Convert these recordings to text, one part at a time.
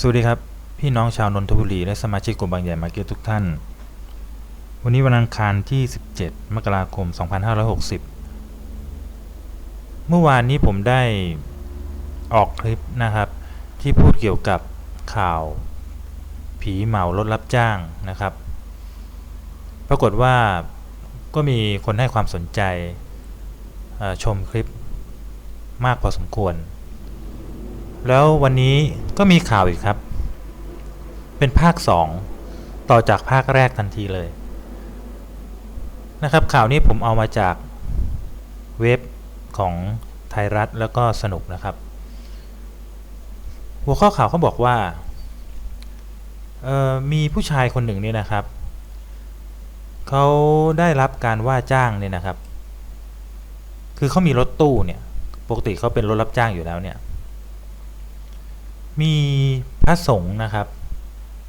สวัสดีครับ พี่น้องชาวนนทบุรี และสมาชิกกลุ่มบางใหญ่มาเก็ตทุกท่าน วันนี้วันอังคารที่ 17 มกราคม 2560 เมื่อวานนี้ผมได้ออกคลิปนะครับ ที่พูดเกี่ยวกับข่าว ผีเหมารถรับจ้างนะครับ ปรากฏว่าก็มีคนให้ความสนใจชมคลิปมากพอสมควร แล้ววันนี้ก็มีข่าวอีกครับ เป็นภาค 2 ต่อจากภาคแรกทันทีเลย นะครับข่าวนี้ผมเอามาจากเว็บของไทยรัฐแล้วก็สนุกนะครับ หัวข้อข่าวเขาบอกว่ามีผู้ชายคนหนึ่งเนี่ยนะครับ เขาได้รับการว่าจ้างเนี่ยนะครับ คือเขามีรถตู้เนี่ย ปกติเขาเป็นรถรับจ้างอยู่แล้วเนี่ย มีพระสงฆ์นะครับ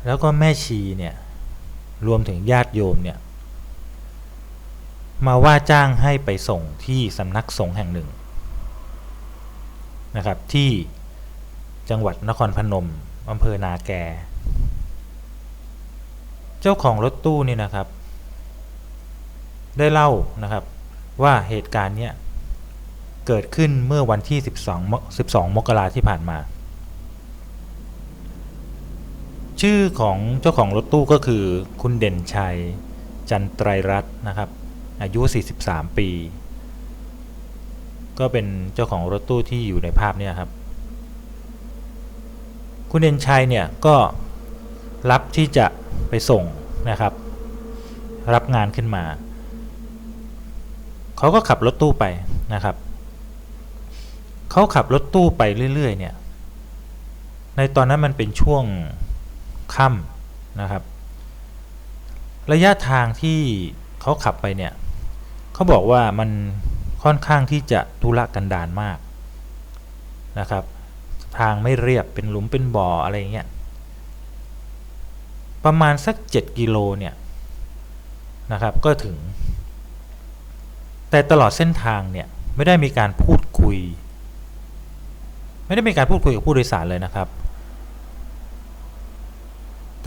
แล้วก็แม่ชีเนี่ยรวมถึงญาติโยมเนี่ยมาว่าจ้างให้ไปส่งที่สำนักสงฆ์แห่งหนึ่งนะครับที่จังหวัดนครพนมอำเภอนาแก เจ้าของรถตู้นี่นะครับ ได้เล่านะครับว่าเหตุการณ์เนี้ยเกิดขึ้นเมื่อวันที่ 12 12 มกราที่ผ่านมา ชื่อของเจ้าของรถตู้ก็คือคุณเด่นชัย จันไตรรัตน์นะครับ อายุ 43 ปี ก็เป็นเจ้าของรถตู้ที่อยู่ในภาพเนี่ยครับ คุณเด่นชัยเนี่ยก็รับที่จะไปส่งนะครับ รับงานขึ้นมา เขาก็ขับรถตู้ไปนะครับ เขาขับรถตู้ไปเรื่อยๆเนี่ย ในตอนนั้นมันเป็นช่วง ค่ำนะครับ ระยะทางที่เขาขับไปเนี่ยเขาบอกว่ามันค่อนข้างที่จะทุรกันดารมากนะครับ ทางไม่เรียบเป็นหลุมเป็นบ่ออะไรเงี้ยประมาณสัก 7 กิโลเนี่ยนะครับก็ถึง แต่ตลอดเส้นทางเนี่ยไม่ได้มีการพูดคุย ไม่ได้มีการพูดคุยกับผู้โดยสารเลยนะครับ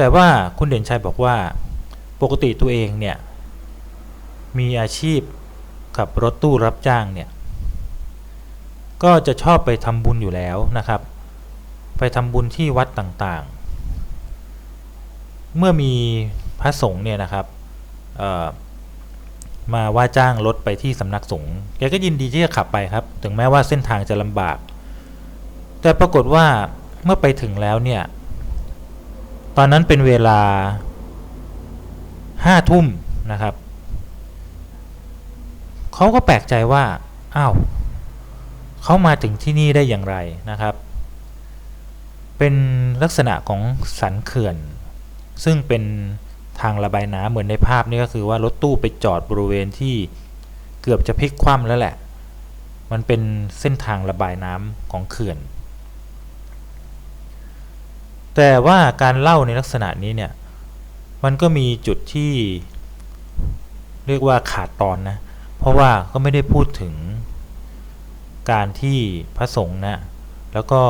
แต่ว่าคุณเด่นชัยบอกว่าปกติตัวเองเนี่ย มีอาชีพขับรถตู้รับจ้างเนี่ย ก็จะชอบไปทำบุญอยู่แล้วนะครับ ไปทำบุญที่วัดต่างๆ เมื่อมีพระสงฆ์เนี่ยนะครับมาว่าจ้างรถไปที่สำนักสงฆ์แกก็ยินดีที่จะขับไปครับ ถึงแม้ว่าเส้นทางจะลำบาก แต่ปรากฏว่าเมื่อไปถึงแล้วเนี่ย ตอนนั้นเป็นเวลาห้าทุ่มนะครับ เขาก็แปลกใจว่า อ้าวเขามาถึงที่นี่ได้อย่างไรนะครับ เป็นลักษณะของสันเขื่อน ซึ่งเป็นทางระบายน้ำเหมือนในภาพนี้ก็คือว่ารถตู้ไปจอดบริเวณที่เกือบจะพลิกคว่ำแล้วแหละ มันเป็นเส้นทางระบายน้ำของเขื่อน แต่ว่าการเล่าในลักษณะนี้เนี่ยมันก็มีจุดที่เรียกว่าขาดตอนนะ เพราะว่าก็ไม่ได้พูดถึงการที่พระสงฆ์นะแล้วก็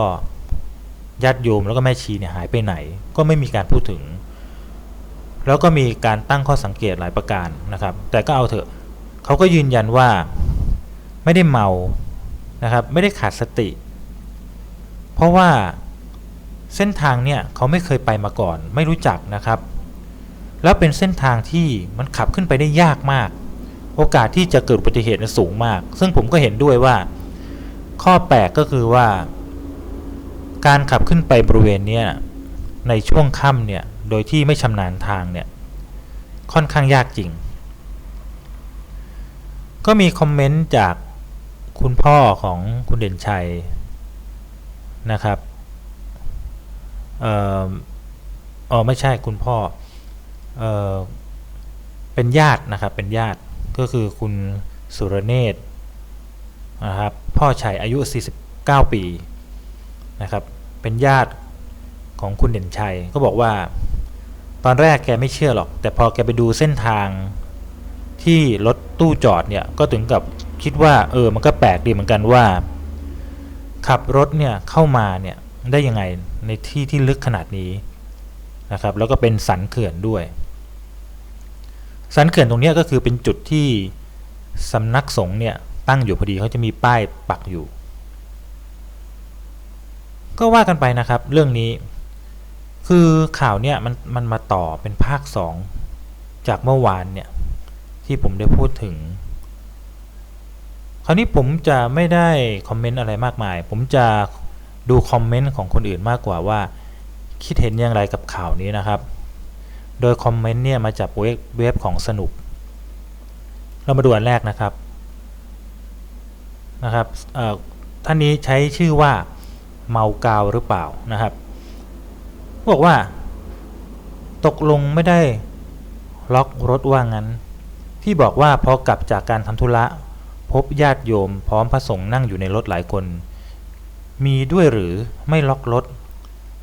ญาติโยมแล้วก็แม่ชีเนี่ยหายไปไหน ก็ไม่มีการพูดถึง แล้วก็มีการตั้งข้อสังเกตหลายประการนะครับ แต่ก็เอาเถอะเขาก็ยืนยันว่าไม่ได้เมานะครับ ไม่ได้ขาดสติ เพราะว่า เส้นทางเนี่ยเขาไม่เคยไปมาก่อน ไม่รู้จักนะครับ แล้วเป็นเส้นทางที่มันขับขึ้นไปได้ยากมาก โอกาสที่จะเกิดอุบัติเหตุสูงมาก ซึ่งผมก็เห็นด้วยว่า ข้อแปลกก็คือว่า การขับขึ้นไปบริเวณเนี้ยในช่วงค่ำเนี่ยโดยที่ไม่ชำนาญทางเนี่ยค่อนข้างยากจริง ก็มีคอมเมนต์จากคุณพ่อของคุณเด่นชัยนะครับ เอ่ออ๋อไม่ใช่คุณพ่อเอ่อเป็นญาตินะครับเป็นญาติก็คือคุณสุรเนศนะครับพ่อชัยอายุ 49 ปีนะครับเป็นญาติของคุณเด่นชัยก็บอกว่า ตอนแรกแกไม่เชื่อหรอก แต่พอแกไปดูเส้นทางที่รถตู้จอดเนี่ยก็ถึงกับคิดว่าเออมันก็แปลกดีเหมือนกันว่า ขับรถเนี่ยเข้ามาเนี่ย ได้ยังไงในที่ที่ลึกขนาดนี้นะครับ แล้วก็เป็นสันเขื่อนด้วย สันเขื่อนตรงนี้ก็คือเป็นจุดที่สำนักสงฆ์เนี่ยตั้งอยู่พอดีเขาจะมีป้ายปักอยู่ ก็ว่ากันไปนะครับ เรื่องนี้ คือข่าวเนี่ยมันมันมาต่อเป็นภาคสองจากเมื่อวานเนี่ยที่ผมได้พูดถึง คราวนี้ผมจะไม่ได้คอมเมนต์อะไรมากมาย ผมจะ ดูคอมเมนต์ของคนอื่นมากกว่าว่าคิดเห็นอย่างไรกับข่าวนี้นะครับ โดยคอมเมนต์เนี่ยมาจากเว็บเว็บของสนุก เรามาดูอันแรกนะครับนะครับท่านนี้ใช้ชื่อว่าเมากาวหรือเปล่านะครับ บอกว่า ตกลงไม่ได้ล็อกรถว่างั้น ที่บอกว่าพอกลับจากการทำธุระ พบญาติโยมพร้อมพระสงฆ์นั่งอยู่ในรถหลายคน มีด้วยหรือไม่ล็อกรถ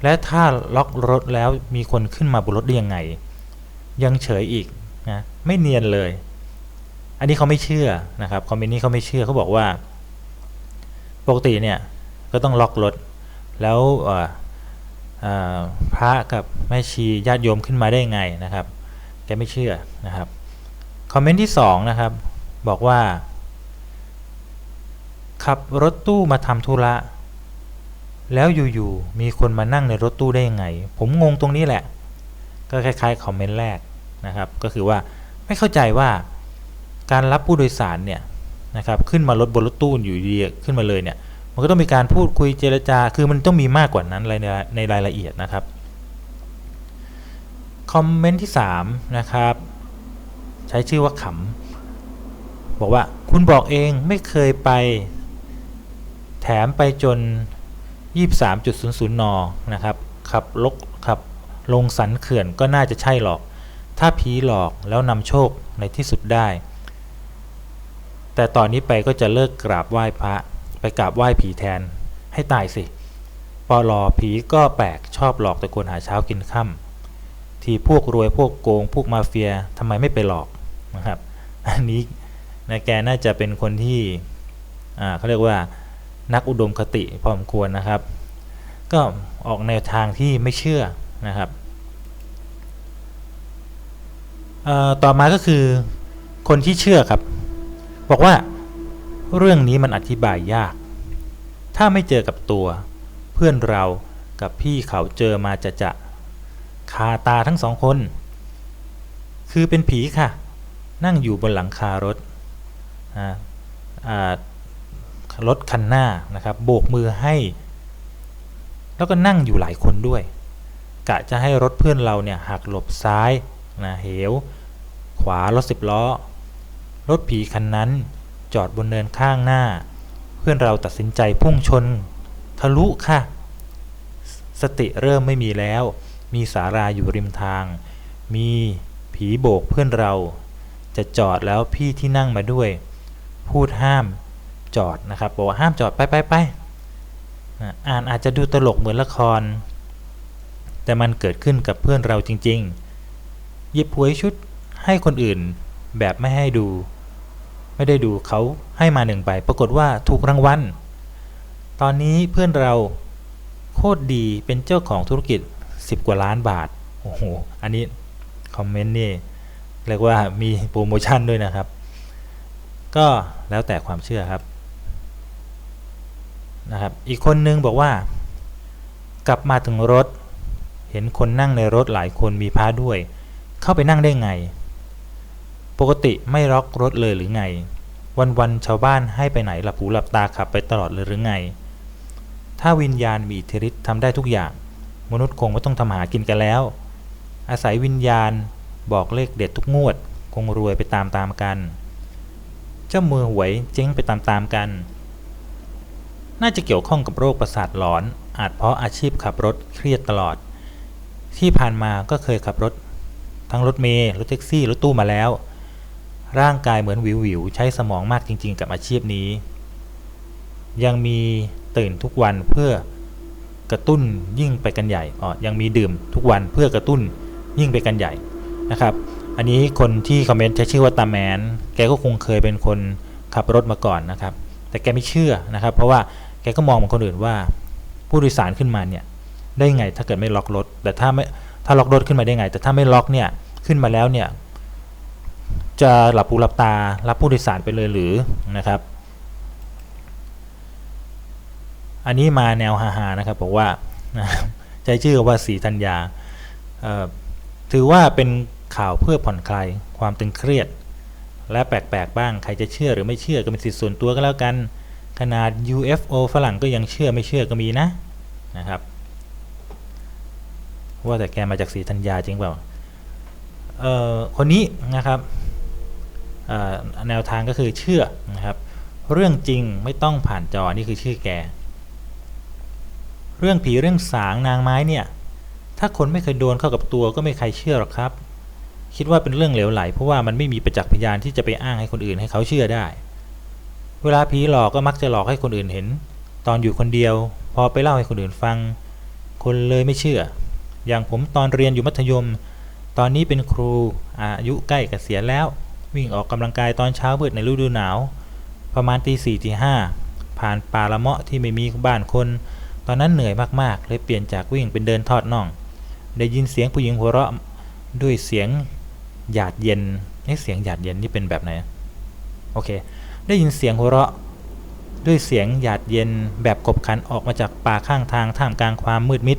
และถ้าล็อกรถแล้วมีคนขึ้นมาบนรถได้ยังไง ยังเฉยอีกนะไม่เนียนเลย อันนี้เขาไม่เชื่อนะครับคอมเมนต์นี้เขาไม่เชื่อเขาบอกว่า ปกติเนี่ยก็ต้องล็อกรถ แล้วพระกับแม่ชีญาติโยมขึ้นมาได้ยังไงนะครับ แกไม่เชื่อนะครับคอมเมนต์ที่สองนะครับบอกว่าขับรถตู้มาทำธุระ แล้วอยู่ๆมีคนมานั่งในรถตู้ได้ยังไง ผมงงตรงนี้แหละ ก็คล้ายๆคอมเมนต์แรกนะครับ ก็คือว่าไม่เข้าใจว่าการรับผู้โดยสารเนี่ยนะครับขึ้นมารถบนรถตู้อยู่ดีขึ้นมาเลยเนี่ยมันก็ต้องมีการพูดคุยเจรจา คือมันต้องมีมากกว่านั้นในในรายละเอียดนะครับ คอมเมนต์ที่ 3 นะครับ ใช้ชื่อว่าขำบอกว่าคุณบอกเองไม่เคยไป แถมไปจน 23.00 น นะครับขับลกขับลงสันเขื่อนก็น่าจะใช่หรอก ถ้าผีหลอกแล้วนำโชคในที่สุดได้ แต่ตอนนี้ไปก็จะเลิกกราบไหว้พระ ไปกราบไหว้ผีแทน ให้ตายสิ ปอลอผีก็แปลกชอบหลอกแตะโกนหาเช้ากินค่ำ ที่พวกรวยพวกโกงพวกมาเฟียทำไมไม่ไปหลอกนะครับ อันนี้นะแกน่าจะเป็นคนที่ อ่าเขาเรียกว่า นักอุดมคติพอสมควรนะครับ ก็ออกแนวทางที่ไม่เชื่อนะครับต่อมาก็คือคนที่เชื่อครับ บอกว่าเรื่องนี้มันอธิบายยาก ถ้าไม่เจอกับตัว เพื่อนเรากับพี่เขาเจอมาจะจะคาตาทั้งสองคน คือเป็นผีค่ะ นั่งอยู่บนหลังคารถอ่าอ่า รถคันหน้านะครับโบกมือให้ แล้วก็นั่งอยู่หลายคนด้วย กะจะให้รถเพื่อนเราเนี่ยหักหลบซ้ายนะเหว ขวารถสิบล้อ รถผีคันนั้นจอดบนเนินข้างหน้า เพื่อนเราตัดสินใจพุ่งชน ทะลุค่ะ สติเริ่มไม่มีแล้ว มีสาราอยู่ริมทาง มีผีโบกเพื่อนเรา จะจอดแล้วพี่ที่นั่งมาด้วย พูดห้าม จอดนะครับบอกว่าห้ามจอดไปไปไปนะอ่านอาจจะดูตลกเหมือนละคร แต่มันเกิดขึ้นกับเพื่อนเราจริง ๆ หยิบหวยชุดให้คนอื่นแบบไม่ให้ดู ไม่ได้ดูเขาให้มาหนึ่งใบปรากฏว่าถูกรางวัลตอนนี้เพื่อนเราโคตรดีเป็นเจ้าของธุรกิจ 10 กว่าล้านบาทโอ้โหอันนี้คอมเมนต์นี่เรียกว่ามีโปรโมชั่นด้วยนะครับ ก็แล้วแต่ความเชื่อครับ นะครับ อีกคนนึงบอกว่า กลับมาถึงรถ เห็นคนนั่งในรถหลายคนมีพระด้วย เข้าไปนั่งได้ไง ปกติไม่ล็อกรถเลยหรือไง วันๆชาวบ้านให้ไปไหนหลับหูหลับตาขับไปตลอดเลยหรือไง ถ้าวิญญาณมีอิทธิฤทธิ์ทำได้ทุกอย่าง มนุษย์คงไม่ต้องทำหากินกันแล้ว อาศัยวิญญาณบอกเลขเด็ดทุกงวด คงรวยไปตามๆกัน เจ้ามือหวยเจ๊งไปตามๆกัน น่าจะเกี่ยวข้องกับโรคประสาทหลอน อาจเพราะอาชีพขับรถเครียดตลอด ที่ผ่านมาก็เคยขับรถ ทั้งรถเมล์รถแท็กซี่ รถตู้มาแล้ว ร่างกายเหมือนวิววิวใช้สมองมากจริง ๆ กับอาชีพนี้ ยังมีตื่นทุกวันเพื่อกระตุ้นยิ่งไปกันใหญ่อ๋อยังมีดื่มทุกวันเพื่อกระตุ้นยิ่งไปกันใหญ่นะครับ อันนี้คนที่คอมเมนต์ใช้ชื่อว่าตาแมน แกก็คงเคยเป็นคนขับรถมาก่อนนะครับ แต่แกไม่เชื่อนะครับ เพราะว่า แกก็มองเหมือนคนอื่นว่า ผู้โดยสารขึ้นมาเนี่ยได้ไงถ้าเกิดไม่ล็อกรถ แต่ถ้าไม่ถ้าล็อกรถขึ้นมาได้ไง แต่ถ้าไม่ล็อกเนี่ยขึ้นมาแล้วเนี่ยจะหลับหูหลับตารับผู้โดยสารไปเลยหรือนะครับ อันนี้มาแนวฮาๆนะครับบอกว่าใจชื่อว่าสีธัญญาถือว่าเป็นข่าวเพื่อผ่อนคลายความตึงเครียด และแปลกๆบ้างใครจะเชื่อหรือไม่เชื่อก็เป็นสิทธิส่วนตัวก็แล้วกัน ขนาด UFO ฝรั่งก็ยังเชื่อไม่เชื่อก็มีนะนะครับ ว่าแต่แกมาจากสีธัญญาจริงเปล่าเอ่อคนนี้นะครับแนวทางก็คือเชื่อนะครับ เรื่องจริงไม่ต้องผ่านจอนี่คือชื่อแก เรื่องผีเรื่องสางนางไม้เนี่ย ถ้าคนไม่เคยโดนเข้ากับตัวก็ไม่ใครเชื่อหรอกครับ คิดว่าเป็นเรื่องเหลวไหล เพราะว่ามันไม่มีประจักษ์พยานที่จะไปอ้างให้คนอื่นให้เขาเชื่อได้ เวลาผีหลอกก็มักจะหลอกให้คนอื่นเห็น ตอนอยู่คนเดียว พอไปเล่าให้คนอื่นฟัง คนเลยไม่เชื่อ อย่างผมตอนเรียนอยู่มัธยม ตอนนี้เป็นครูอายุใกล้เกษียณแล้ว วิ่งออกกำลังกายตอนเช้ามืดในฤดูหนาว ประมาณตีสี่ตีห้าผ่านป่าละเมาะที่ไม่มีบ้านคน ตอนนั้นเหนื่อยมากๆ เลยเปลี่ยนจากวิ่งเป็นเดินทอดน่อง ได้ยินเสียงผู้หญิงหัวเราะด้วยเสียงหยาดเย็นเอ๊ะเสียงหยาดเย็นนี่เป็นแบบไหน โอเค ได้ยินเสียงหัวเราะ ด้วยเสียงหยาดเย็นแบบกบขันออกมาจากป่าข้างทางท่ามกลางความมืดมิด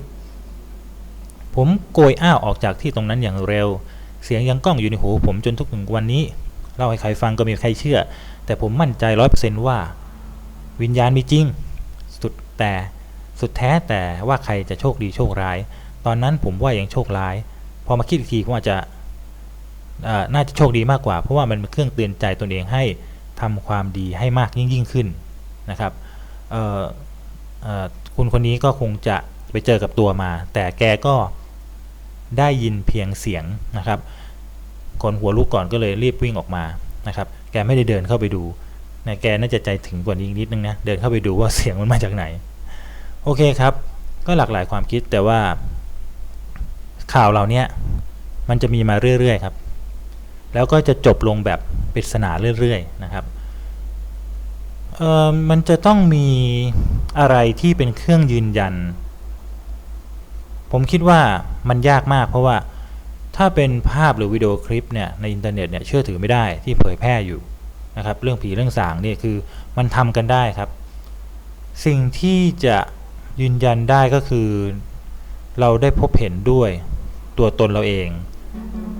ผมโกยอ้าวออกจากที่ตรงนั้นอย่างเร็ว เสียงยังก้องอยู่ในหูผมจนทุกถึงวันนี้ เล่าให้ใครฟังก็มีใครเชื่อ แต่ผมมั่นใจร้อยเปอร์เซนต์ว่า วิญญาณมีจริง สุดแต่สุดแท้แต่ว่าใครจะโชคดีโชคร้าย ตอนนั้นผมว่ายังโชคร้าย พอมาคิดอีกทีผมอาจจะน่าจะโชคดีมากกว่า เพราะว่ามันเป็นเครื่องเตือนใจตนเองให้ ทำความดีให้มากยิ่งยิ่งขึ้นนะครับคุณคนนี้ก็คงจะไปเจอกับตัวมา แต่แกก็ได้ยินเพียงเสียงนะครับคนหัวลุกก่อนก็เลยรีบวิ่งออกมานะครับ แกไม่ได้เดินเข้าไปดูนะแกน่าจะใจถึงกว่านี้นิดนึงนะ เดินเข้าไปดูว่าเสียงมันมาจากไหน โอเคครับ ก็หลากหลายความคิดแต่ว่าข่าวเรานี้มันจะมีมาเรื่อยๆครับ แล้วก็จะจบลงแบบปริศนาเรื่อยๆนะครับมันจะต้องมีอะไรที่เป็นเครื่องยืนยัน ผมคิดว่ามันยากมากเพราะว่าถ้าเป็นภาพหรือวิดีโอคลิปเนี่ยในอินเทอร์เน็ตเนี่ยเชื่อถือไม่ได้ที่เผยแพร่อยู่นะครับเรื่องผีเรื่องสางเนี่ยคือมันทำกันได้ครับ สิ่งที่จะยืนยันได้ก็คือ เราได้พบเห็นด้วยตัวตนเราเอง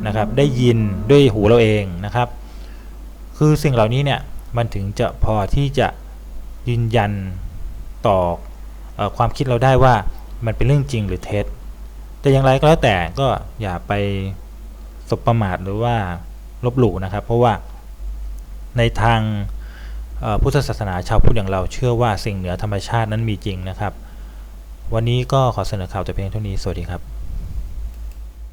นะครับ ได้ยินด้วยหูเราเองนะครับ คือสิ่งเหล่านี้เนี่ยมันถึงจะพอที่จะยืนยันต่ออความคิดเราได้ว่ามันเป็นเรื่องจริงหรือเท็จ แต่อย่างไรก็แล้วแต่ก็อย่าไปสบประมาทหรือว่าลบหลู่นะครับ เพราะว่าในทางพุทธศาสนาชาวพุทธอย่างเราเชื่อว่าสิ่งเหนือธรรมชาตินั้นมีจริงนะครับ วันนี้ก็ขอเสนอข่าวแต่เพียงเท่านี้ สวัสดีครับ